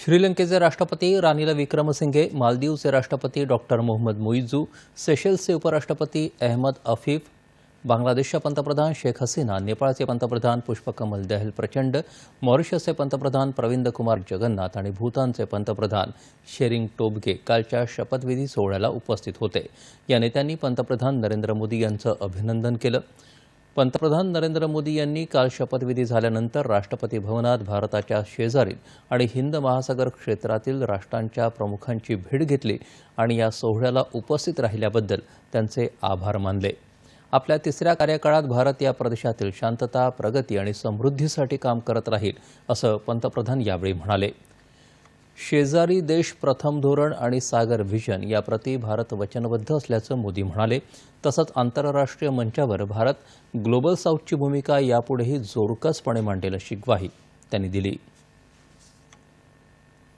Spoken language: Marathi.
श्रीलंकेचे राष्ट्रपती रानिल विक्रमसिंघे मालदीवचे राष्ट्रपती डॉक्टर मोहम्मद मुईजू सेशेल्सचे उपराष्ट्रपती अहमद अफीफ बांगलादेशच्या पंतप्रधान शेख हसीना नेपाळचे पंतप्रधान पुष्पकमल दहल प्रचंड मॉरिशसचे पंतप्रधान प्रविंद कुमार जगन्नाथ आणि भूतानचे पंतप्रधान शेरिंग टोबगे कालच्या शपथविधी सोहळ्याला उपस्थित होते. या नेत्यांनी पंतप्रधान नरेंद्र मोदी यांचं अभिनंदन केलं. पंतप्रधान नरेंद्र मोदी यांनी काल शपथविधी झाल्यानंतर राष्ट्रपती भवनात भारताच्या शेजारील आणि हिंद महासागर क्षेत्रातील राष्ट्रांच्या प्रमुखांची भेट घेतली आणि या सोहळ्याला उपस्थित राहिल्याबद्दल त्यांचे आभार मानले. आपल्या तिसऱ्या कार्यकाळात भारत या प्रदेशातील शांतता प्रगती आणि समृद्धीसाठी काम करत राहील असं पंतप्रधान यावेळी म्हणाले. शेजारी देश प्रथम धोरण आणि सागर व्हिजन याप्रती भारत वचनबद्ध असल्याचं मोदी म्हणाले. तसंच आंतरराष्ट्रीय मंचावर भारत ग्लोबल साऊथची भूमिका यापुढेही जोरकसपणे मांडेल अशी ग्वाही त्यांनी दिली.